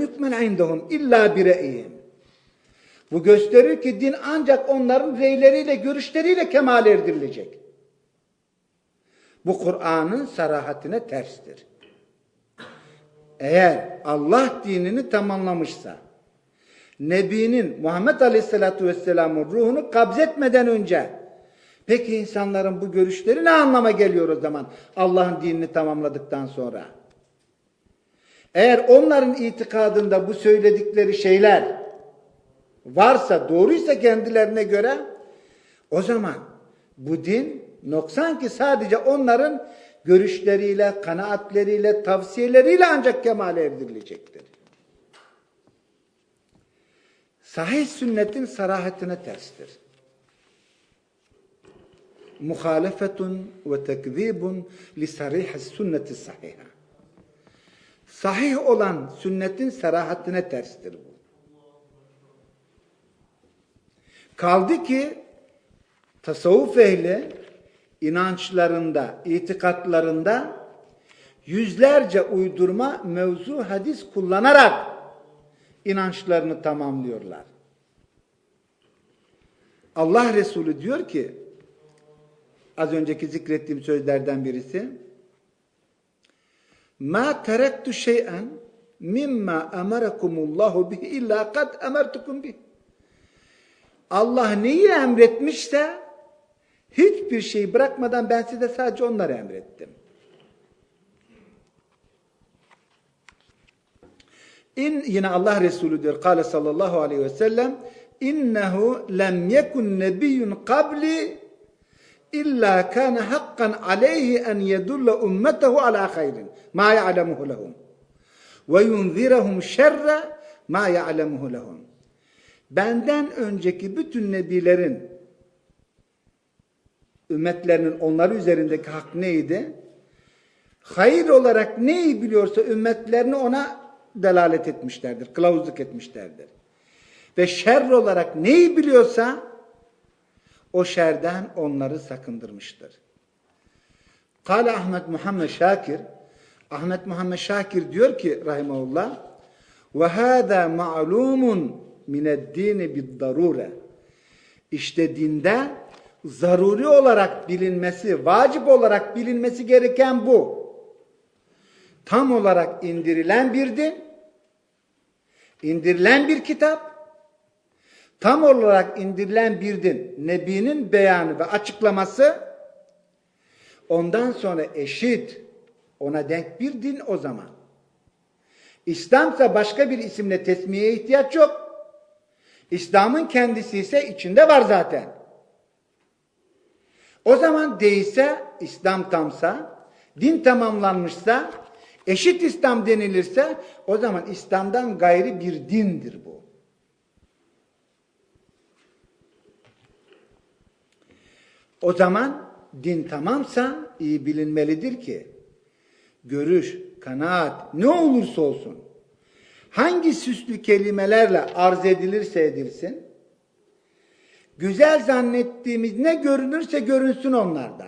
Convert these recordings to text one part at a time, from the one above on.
yukmen indahum illa bire'ihim. Bu gösterir ki din ancak onların reyleriyle, görüşleriyle kemal erdirilecek. Bu Kur'an'ın sarahatine terstir. Eğer Allah dinini tamamlamışsa, Nebi'nin Muhammed Aleyhisselatü Vesselam'ın ruhunu kabzetmeden önce, peki insanların bu görüşleri ne anlama geliyor o zaman Allah'ın dinini tamamladıktan sonra? Eğer onların itikadında bu söyledikleri şeyler varsa, doğruysa kendilerine göre, o zaman bu din noksan ki sadece onların görüşleriyle, kanaatleriyle, tavsiyeleriyle ancak kemale erdirilecektir. Sahih sünnetin sarahatine terstir. Muhalefetun ve tekzibun li sarih sünneti sahiha. Sahih olan sünnetin sarahatine terstir bu. Kaldı ki tasavvuf ehli inançlarında, itikatlarında yüzlerce uydurma mevzu hadis kullanarak inançlarını tamamlıyorlar. Allah Resulü diyor ki az önceki zikrettiğim sözlerden birisi Ma terektu şey'en mimma emarakumullahu bihi illa kad emertukum bih. Allah neyi emretmişse hiçbir şeyi bırakmadan ben size sadece onları emrettim. İn yine Allah Resulü diyor. Kale sallallahu aleyhi ve sellem innehu lem yekun nebiyyun qabli illa kana hakkan aleyhi en yedulla ummetehu ala hayrin ma ya'lemuhu lehum ve yunzirahum şerre ma ya'lemuhu lehum. Benden önceki bütün nebilerin ümmetlerinin onları üzerindeki hak neydi? Hayır olarak neyi biliyorsa ümmetlerini ona delalet etmişlerdir, kılavuzluk etmişlerdir. Ve şer olarak neyi biliyorsa o şerden onları sakındırmıştır. Kale Ahmet Muhammed Şakir Ahmet Muhammed Şakir diyor ki rahimahullah ve hâzâ ma'lumun mineddîni bid-darûre İşte dinde zaruri olarak bilinmesi, vacip olarak bilinmesi gereken bu. Tam olarak indirilen bir din, indirilen bir kitap, tam olarak indirilen bir din, Nebi'nin beyanı ve açıklaması, ondan sonra eşit, ona denk bir din o zaman. İslamsa başka bir isimle tesmiyeye ihtiyaç yok. İslam'ın kendisi ise içinde var zaten. O zaman değilse, İslam tamsa, din tamamlanmışsa, eşit İslam denilirse, o zaman İslam'dan gayri bir dindir bu. O zaman din tamamsa iyi bilinmelidir ki, görüş, kanaat ne olursa olsun, hangi süslü kelimelerle arz edilirse edilsin, güzel zannettiğimiz ne görünürse görünsün onlarda.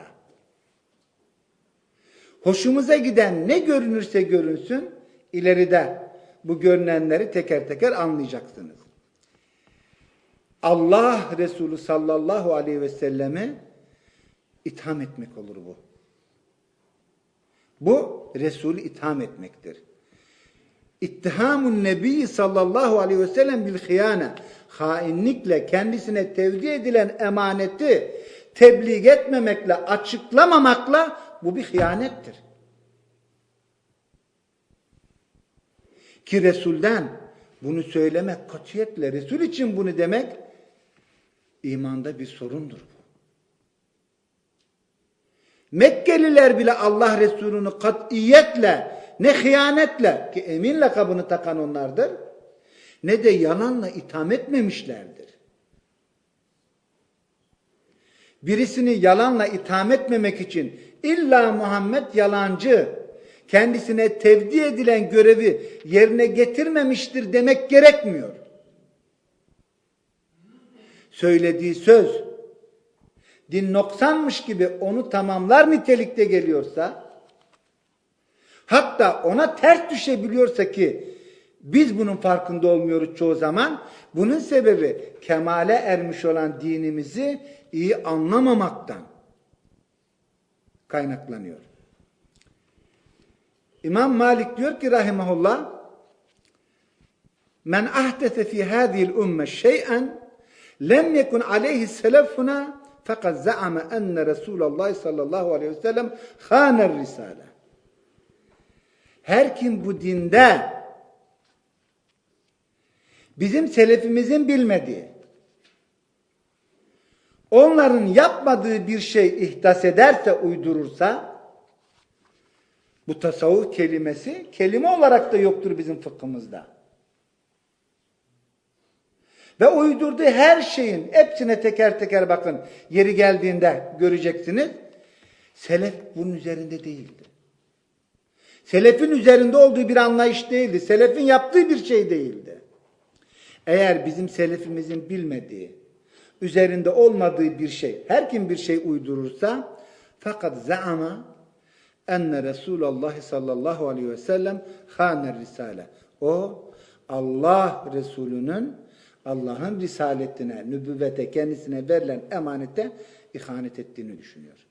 Hoşumuza giden ne görünürse görünsün, ileride bu görünenleri teker teker anlayacaksınız. Allah Resulü sallallahu aleyhi ve selleme itham etmek olur bu. Bu Resulü itham etmektir. İttihamun Nebi sallallahu aleyhi ve sellem bil hıyane hainlikle kendisine tevdi edilen emaneti tebliğ etmemekle, açıklamamakla bu bir hıyanettir. Ki Resul'den bunu söylemek katiyetle, Resul için bunu demek imanda bir sorundur bu. Mekkeliler bile Allah Resulü'nü katiyetle, ne hıyanetle ki emin lakabını takan onlardır, ne de yalanla itham etmemişlerdir. Birisini yalanla itham etmemek için illa Muhammed yalancı, kendisine tevdi edilen görevi yerine getirmemiştir demek gerekmiyor. Söylediği söz, din noksanmış gibi onu tamamlar nitelikte geliyorsa, hatta ona ters düşebiliyorsa ki Biz bunun farkında olmuyoruz çoğu zaman. Bunun sebebi kemale ermiş olan dinimizi iyi anlamamaktan kaynaklanıyor. İmam Malik diyor ki rahimahullah Men ahdese fi hadhihi ümme şey'en lem yekun aleyhi selefuna fakat zaama enne Resulullah sallallahu aleyhi ve sellem haner risale. Her kim bu dinde bizim selefimizin bilmediği, onların yapmadığı bir şey ihdas ederse, uydurursa, bu tasavvuf kelimesi kelime olarak da yoktur bizim fıkhımızda. Ve uydurduğu her şeyin hepsine teker teker bakın. Yeri geldiğinde göreceksiniz. Selef bunun üzerinde değildi. Selefin üzerinde olduğu bir anlayış değildi. Selefin yaptığı bir şey değildi. Eğer bizim selefimizin bilmediği, üzerinde olmadığı bir şey, her kim bir şey uydurursa fakat zaama enne Resulullah sallallahu aleyhi ve sellem haner risale. O Allah Resulü'nün Allah'ın risaletine, nübüvvete, kendisine verilen emanete ihanet ettiğini düşünüyor.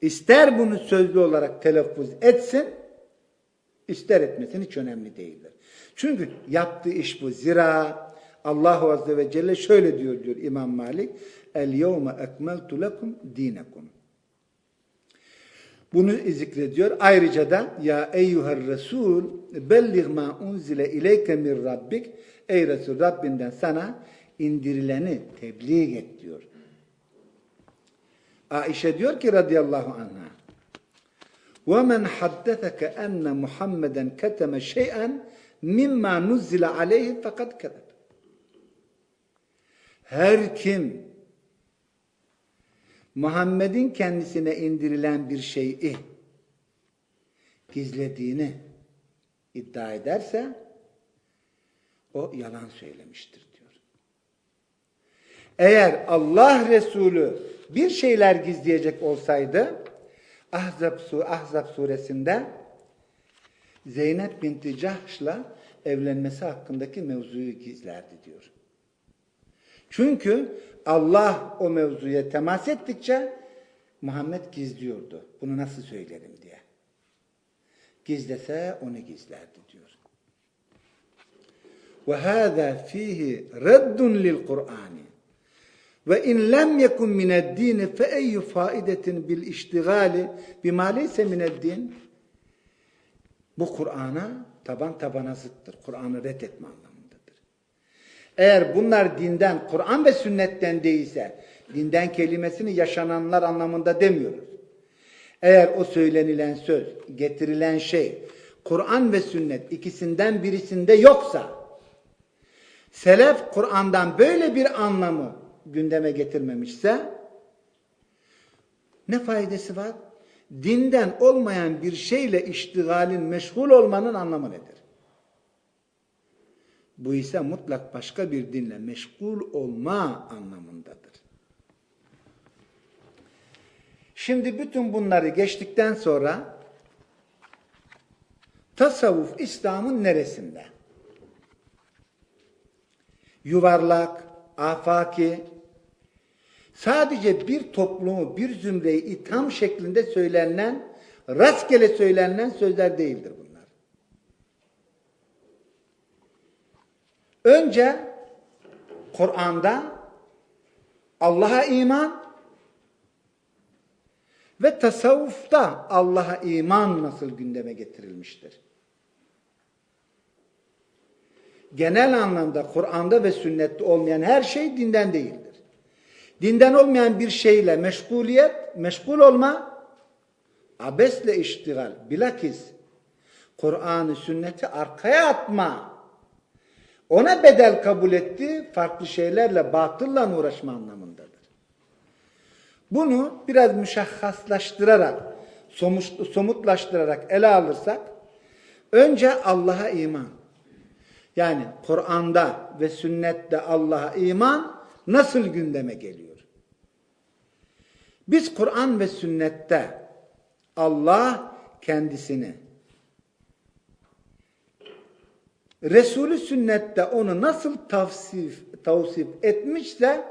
İster bunu sözlü olarak telaffuz etsin, ister etmesin hiç önemli değildir. Çünkü yaptığı iş bu. Zira Allahu Azze ve Celle şöyle diyor diyor İmam Malik. El yevme ekmeltu lekum dinekum. Bunu zikrediyor. Ayrıca da ya eyyuhar Resul bellig ma unzile ileyke min rabbik ey Resul Rabbinden sana indirileni tebliğ et diyor. Aişe diyor ki radıyallahu anha وَمَنْ حَدَّثَكَ أَنَّ مُحَمَّدًا كَتَمَ شَيْئًا مِمَّا نُزِّلَ عَلَيْهِ fakat كَذَبَ Her kim Muhammed'in kendisine indirilen bir şeyi gizlediğini iddia ederse o yalan söylemiştir diyor. Eğer Allah Resulü bir şeyler gizleyecek olsaydı Ahzab, Ahzab suresinde Zeynep binti Cahş'la evlenmesi hakkındaki mevzuyu gizlerdi diyor. Çünkü Allah o mevzuya temas ettikçe Muhammed gizliyordu. Bunu nasıl söylerim diye. Gizlese onu gizlerdi diyor. Ve hâzâ fîhî reddun lil Kur'an'ı. Ve in lem yekun mined din fe eyyu faidetin bil iştigali bima leyse mined din. Bu Kur'an'a taban tabana zıttır. Kur'an'ı reddetme. Eğer bunlar dinden, Kur'an ve sünnetten değilse, dinden kelimesini yaşananlar anlamında demiyoruz. Eğer o söylenilen söz, getirilen şey, Kur'an ve sünnet ikisinden birisinde yoksa, selef Kur'an'dan böyle bir anlamı gündeme getirmemişse, ne faydası var? Dinden olmayan bir şeyle iştigalin, meşgul olmanın anlamı nedir? Bu ise mutlak başka bir dinle meşgul olma anlamındadır. Şimdi bütün bunları geçtikten sonra tasavvuf İslam'ın neresinde? Yuvarlak, afaki, sadece bir toplumu, bir zümreyi itham şeklinde söylenen, rastgele söylenen sözler değildir bunlar. Önce Kur'an'da Allah'a iman ve tasavvufta Allah'a iman nasıl gündeme getirilmiştir? Genel anlamda Kur'an'da ve sünnette olmayan her şey dinden değildir. Dinden olmayan bir şeyle meşguliyet, meşgul olma, abesle iştigal, bilakis Kur'an'ı, sünneti arkaya atma, ona bedel kabul etti, farklı şeylerle, batılla uğraşma anlamındadır. Bunu biraz müşahhaslaştırarak, somutlaştırarak ele alırsak, önce Allah'a iman. Yani Kur'an'da ve sünnette Allah'a iman nasıl gündeme geliyor? Biz Kur'an ve sünnette Allah kendisini Resulü sünnette onu nasıl tavsif, tavsif etmişse